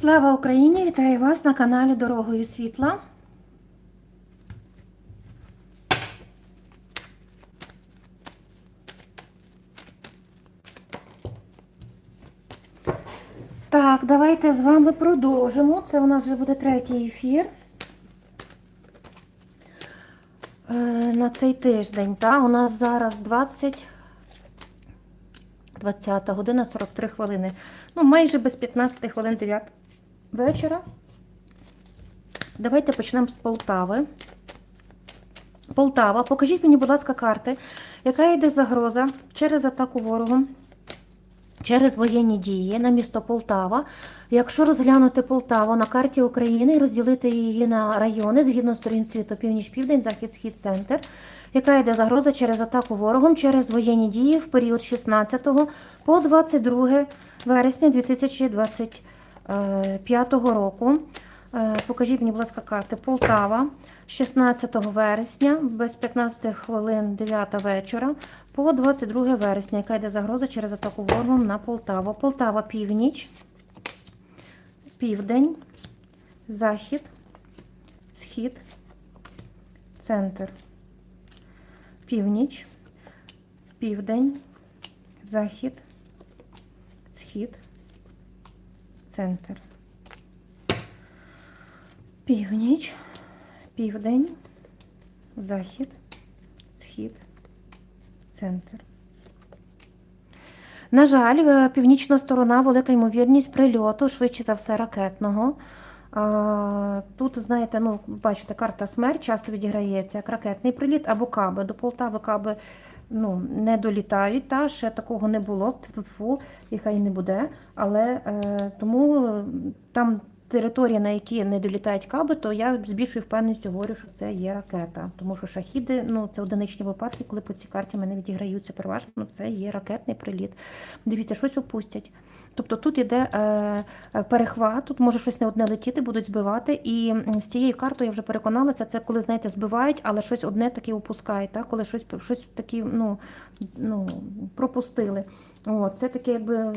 Слава Україні! Вітаю вас на каналі Дорогою Світла. Так, давайте з вами продовжимо. Це у нас вже буде третій ефір. Е, на цей тиждень. Та? У нас зараз 20, 20 година 43 хвилини. Ну, майже без 15 хвилин 9 вечора. Давайте почнемо з Полтави. Полтава, покажіть мені, будь ласка, карти, яка йде загроза через атаку ворогом, через воєнні дії на місто Полтава. Якщо розглянути Полтаву на карті України і розділити її на райони згідно сторін світу, північ, південь, захід, схід, центр, яка йде загроза через атаку ворогом, через воєнні дії в період 16 по 22 вересня 2025 року. Е, Покажіть мені, будь ласка, карти Полтава 16 вересня без 15 хвилин 9 вечора по 22 вересня, яка йде загроза через атаку ворогом на Полтаву. Полтава північ, південь, захід, схід, центр. Північ, південь, захід, схід, центр. Північ, південь, захід, схід, центр. На жаль, е, північна сторона велика ймовірність прильоту, швидше за все, ракетного. Тут, знаєте, ну, бачите, карта смерть часто відіграється як ракетний приліт або каби. До Полтави каби ну, не долітають, та ще такого не було. Тьфу-тьфу, і хай не буде. Але е, тому там територія, на які не долітають каби, то я з більшою впевненістю говорю, що це є ракета. Тому що шахіди, ну це одиничні випадки, коли по цій карті мене відіграються переважно, це є ракетний приліт. Дивіться, щось опустять. Тобто тут іде е, перехват, тут може щось не одне летіти, будуть збивати. І з цією картою я вже переконалася, це коли, знаєте, збивають, але щось одне таке опускають, так? коли щось, щось такі, ну, ну, пропустили. О, це таке, якби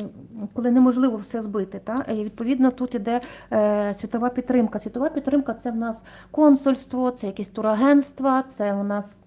коли неможливо все збити. Та? І відповідно тут іде е, світова підтримка. Світова підтримка це в нас консульство, це якісь турагентства, це у нас.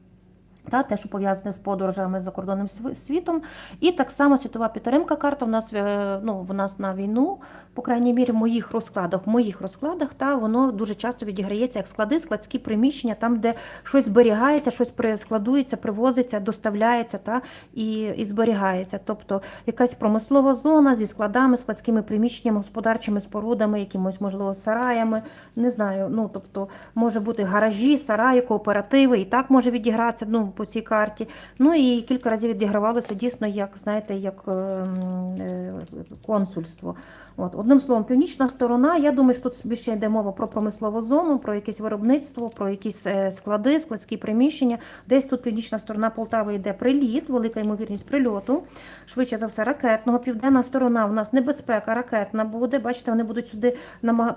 Та, те, що пов'язане з подорожами за кордонним світом. І так само світова підтримка карта в нас, е, ну, в нас на війну, по крайній мірі, в моїх розкладах, в моїх розкладах, та, воно дуже часто відіграється як склади, складські приміщення, там, де щось зберігається, щось складується, привозиться, доставляється та, і, і зберігається. Тобто якась промислова зона зі складами, складськими приміщеннями, господарчими спорудами, якимось, можливо, сараями, не знаю, ну, тобто може бути гаражі, сараї, кооперативи, і так може відігратися ну, по цій карті. Ну і кілька разів відігравалося дійсно як, знаєте, як е, е, консульство. От. Одним словом, північна сторона, я думаю, що тут більше йде мова про промислову зону, про якесь виробництво, про якісь е, склади, складські приміщення. Десь тут північна сторона Полтави йде приліт, велика ймовірність прильоту, швидше за все, ракетного. Південна сторона у нас небезпека ракетна буде. Бачите, вони будуть сюди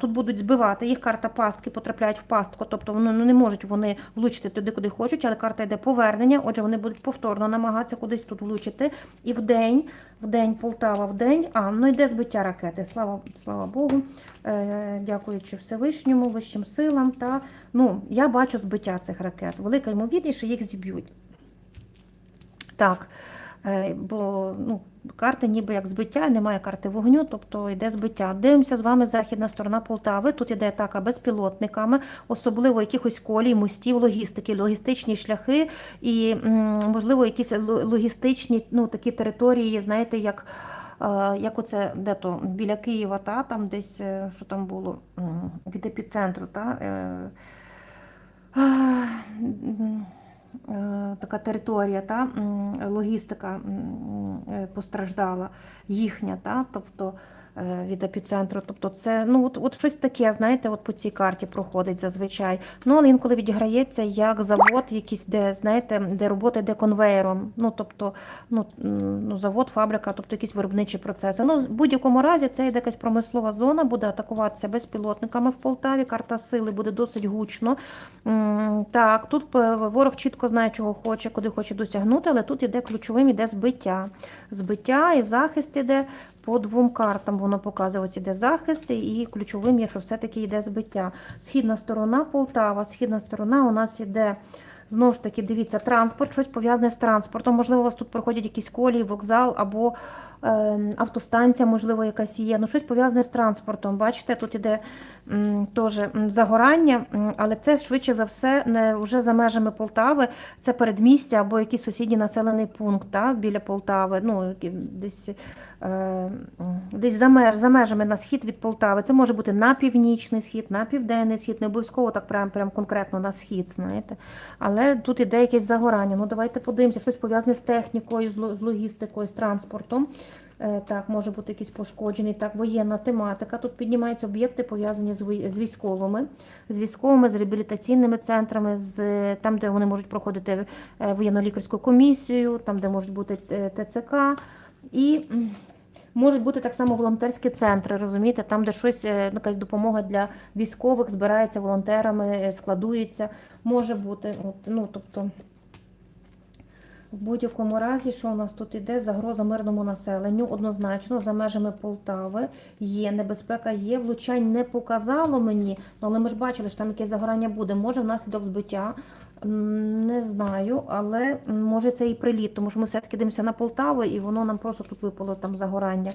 тут будуть збивати. Їх карта пастки потрапляють в пастку, тобто вони ну, не можуть вони влучити туди, куди хочуть, але карта йде повернення. Отже, вони будуть повторно намагатися кудись тут влучити. І в день, в день Полтава, в день, а ну йде збиття ракети. Слава, слава Богу, е, дякуючи Всевишньому, вищим силам. Та ну я бачу збиття цих ракет. Велика ймовірність, що їх зіб'ють. Так, е, бо ну, карти ніби як збиття, немає карти вогню, тобто йде збиття. Дивимося з вами західна сторона Полтави. Тут іде атака безпілотниками, особливо якихось колій, мостів, логістики, логістичні шляхи і, можливо, якісь логістичні ну, такі території, знаєте, як. е, Як оце де то біля Києва, та там десь е, що там було від епіцентру, та е, така територія, та, логістика е, постраждала їхня, та, тобто е, від епіцентру. Тобто це ну, от, от щось таке, знаєте, от по цій карті проходить зазвичай. Ну, але інколи відіграється як завод, якийсь, де, знаєте, де робота йде конвеєром. Ну, тобто, ну, ну, завод, фабрика, тобто якісь виробничі процеси. Ну, в будь-якому разі це йде якась промислова зона, буде атакуватися безпілотниками в Полтаві. Карта сили буде досить гучно. Так, тут е, ворог чітко знає, чого хоче, куди хоче досягнути, але тут іде ключовим, іде збиття. Збиття і захист іде по двом картам воно показує, ось іде захист і ключовим, якщо все-таки йде збиття. Східна сторона Полтава, східна сторона у нас іде. Знову ж таки, дивіться, транспорт, щось пов'язане з транспортом. Можливо, у вас тут проходять якісь колії, вокзал або е, автостанція, можливо, якась є. Ну, щось пов'язане з транспортом. Бачите, тут іде теж загорання, але це швидше за все не вже за межами Полтави. Це передмістя або якийсь сусідній населений пункт та, біля Полтави. Ну, десь, е, десь за, меж, за межами на схід від Полтави. Це може бути на північний схід, на південний схід, не обов'язково так прям, прям конкретно на схід, знаєте. Але тут іде якесь загорання. Ну давайте подивимося, щось пов'язане з технікою, з логістикою, з транспортом. Е, Так, може бути якийсь пошкоджений. Так, воєнна тематика. Тут піднімаються об'єкти, пов'язані з військовими, з військовими, з реабілітаційними центрами, з там, де вони можуть проходити е, воєнно-лікарську комісію, там, де можуть бути е, ТЦК. І можуть бути так само волонтерські центри, розумієте, там, де щось, якась допомога для військових збирається волонтерами, складується. Може бути. От, ну, тобто, в будь-якому разі, що у нас тут іде, загроза мирному населенню, однозначно, за межами Полтави є, небезпека є, влучань не показало мені, ну, але ми ж бачили, що там якесь загорання буде. Може внаслідок збиття, не знаю, але може це і приліт, тому що ми все-таки дивимося на Полтаву, і воно нам просто тут випало там загорання,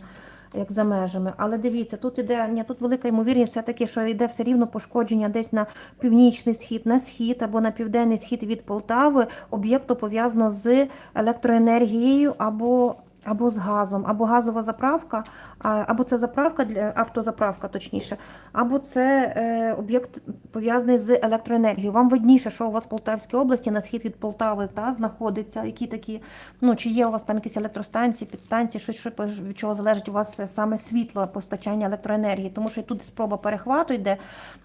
як за межами. Але дивіться, тут іде, ні, тут велика ймовірність все-таки, що йде все рівно пошкодження десь на північний схід, на схід або на південний схід від Полтави, об'єкту пов'язано з електроенергією або або з газом, або газова заправка, або це заправка для автозаправка, точніше, або це е, об'єкт пов'язаний з електроенергією. Вам видніше, що у вас в Полтавській області на схід від Полтави та, знаходиться, які такі, ну чи є у вас там якісь електростанції, підстанції, щось що від чого залежить у вас саме світло, постачання електроенергії, тому що тут спроба перехвату йде,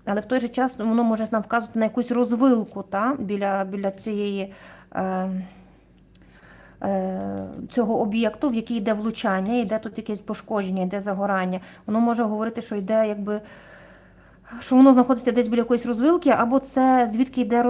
але в той же час воно може нам вказувати на якусь розвилку та, біля, біля цієї. Е, цього об'єкту, в який йде влучання, йде тут якесь пошкодження, йде загорання. Воно може говорити, що йде якби. Що воно знаходиться десь біля якоїсь розвилки, або це звідки йде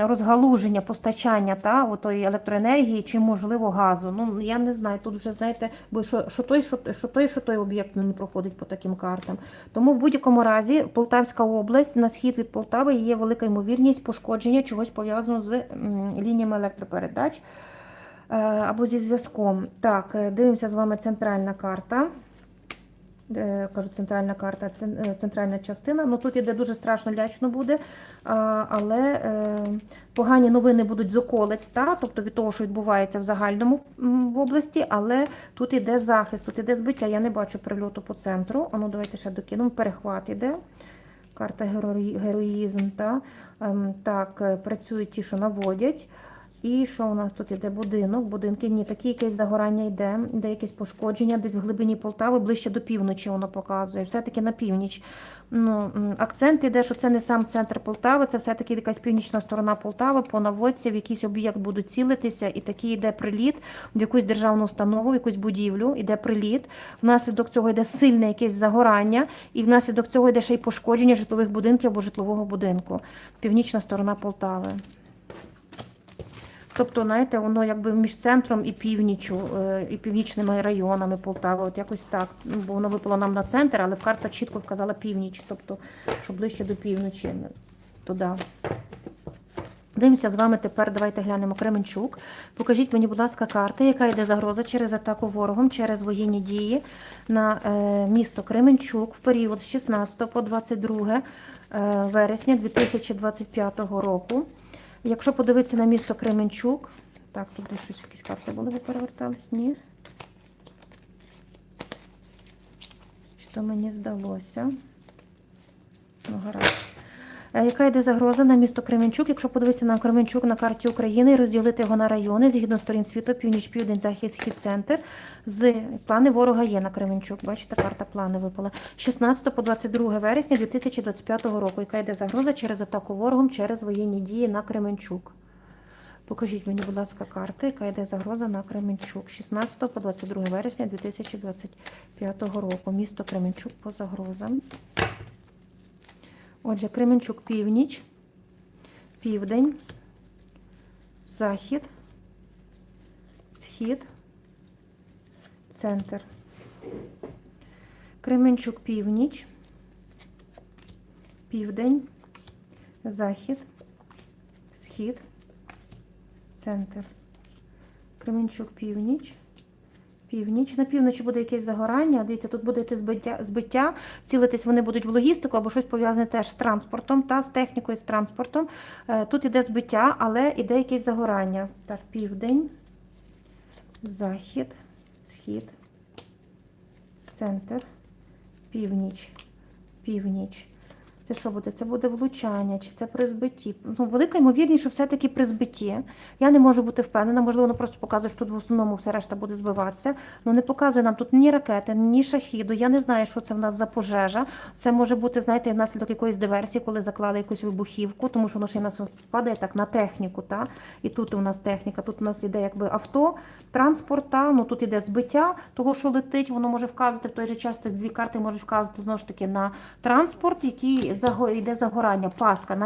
розгалуження, постачання та, отої електроенергії чи, можливо, газу. Ну, я не знаю, тут вже, знаєте, бо що, що, той, що, що той, що той об'єкт не проходить по таким картам. Тому в будь-якому разі Полтавська область на схід від Полтави є велика ймовірність пошкодження чогось пов'язаного з лініями електропередач е, або зі зв'язком. Так, е, дивимося з вами центральна карта. Е, Кажу, центральна карта, е, центральна частина. Ну тут іде дуже страшно лячно буде, але е, погані новини будуть з околиць, та? тобто від того, що відбувається в загальному в області, але тут іде захист, тут іде збиття. Я не бачу прильоту по центру. А ну давайте ще докинемо. Перехват іде. Карта герої- героїзм. Та? Ем, так, е, працюють ті, що наводять. І що у нас тут іде? Будинок, будинки. Ні, таке якесь загорання йде, йде якесь пошкодження, десь в глибині Полтави, ближче до півночі воно показує. Все-таки на північ. Ну, акцент іде, що це не сам центр Полтави, це все-таки якась північна сторона Полтави, по наводці, в якийсь об'єкт будуть цілитися, і такий йде приліт в якусь державну установу, в якусь будівлю, іде приліт. Внаслідок цього йде сильне якесь загорання, і внаслідок цього йде ще й пошкодження житлових будинків або житлового будинку. Північна сторона Полтави. Тобто, знаєте, воно якби між центром і північю, е, і північними районами Полтави, от якось так. Ну, Бо воно випало нам на центр, але карта чітко вказала північ, тобто, що ближче до півночі, туди. Дивимося з вами тепер, давайте глянемо Кременчук. Покажіть мені, будь ласка, карти, яка йде загроза через атаку ворогом, через воєнні дії на е, місто Кременчук в період з 16 по 22 е, вересня 2025 року. Якщо подивитися на місто Кременчук, так, тут десь щось якісь карти були, ви перевертались? Ні. Що мені здалося? Ну, гаразд. Е, Яка йде загроза на місто Кременчук? Якщо подивитися на Кременчук на карті України і розділити його на райони згідно сторін світу, північ, південь, захід, схід, центр. З плани ворога є на Кременчук. Бачите, карта плани випала. 16 по 22 вересня 2025 року. Яка йде загроза через атаку ворогом через воєнні дії на Кременчук? Покажіть мені, будь ласка, карти, яка йде загроза на Кременчук. 16 по 22 вересня 2025 року. Місто Кременчук по загрозам. Отже, Кременчук північ, південь, захід, схід, центр. Кременчук північ, південь, захід, схід, центр. Кременчук північ. Північ. На півночі буде якесь загорання. Дивіться, тут буде йти збиття, збиття. Цілитись вони будуть в логістику або щось пов'язане теж з транспортом, та з технікою, з транспортом. Е, Тут іде збиття, але іде якесь загорання. Так, південь, захід, схід, центр, північ, північ. Це що буде? Це буде влучання, чи це при збитті? Ну, велика ймовірність, що все-таки при збитті. Я не можу бути впевнена, можливо, воно просто показує, що тут в основному все решта буде збиватися. Ну не показує нам тут ні ракети, ні шахіду. Я не знаю, що це в нас за пожежа. Це може бути, знаєте, внаслідок якоїсь диверсії, коли заклали якусь вибухівку, тому що воно ще й нас падає так на техніку. Та? І тут у нас техніка, тут у нас іде якби авто, транспорт, та? ну тут іде збиття того, що летить, воно може вказувати в той же час. Ці дві карти можуть вказувати знову ж таки на транспорт, який йде загорання, пастка.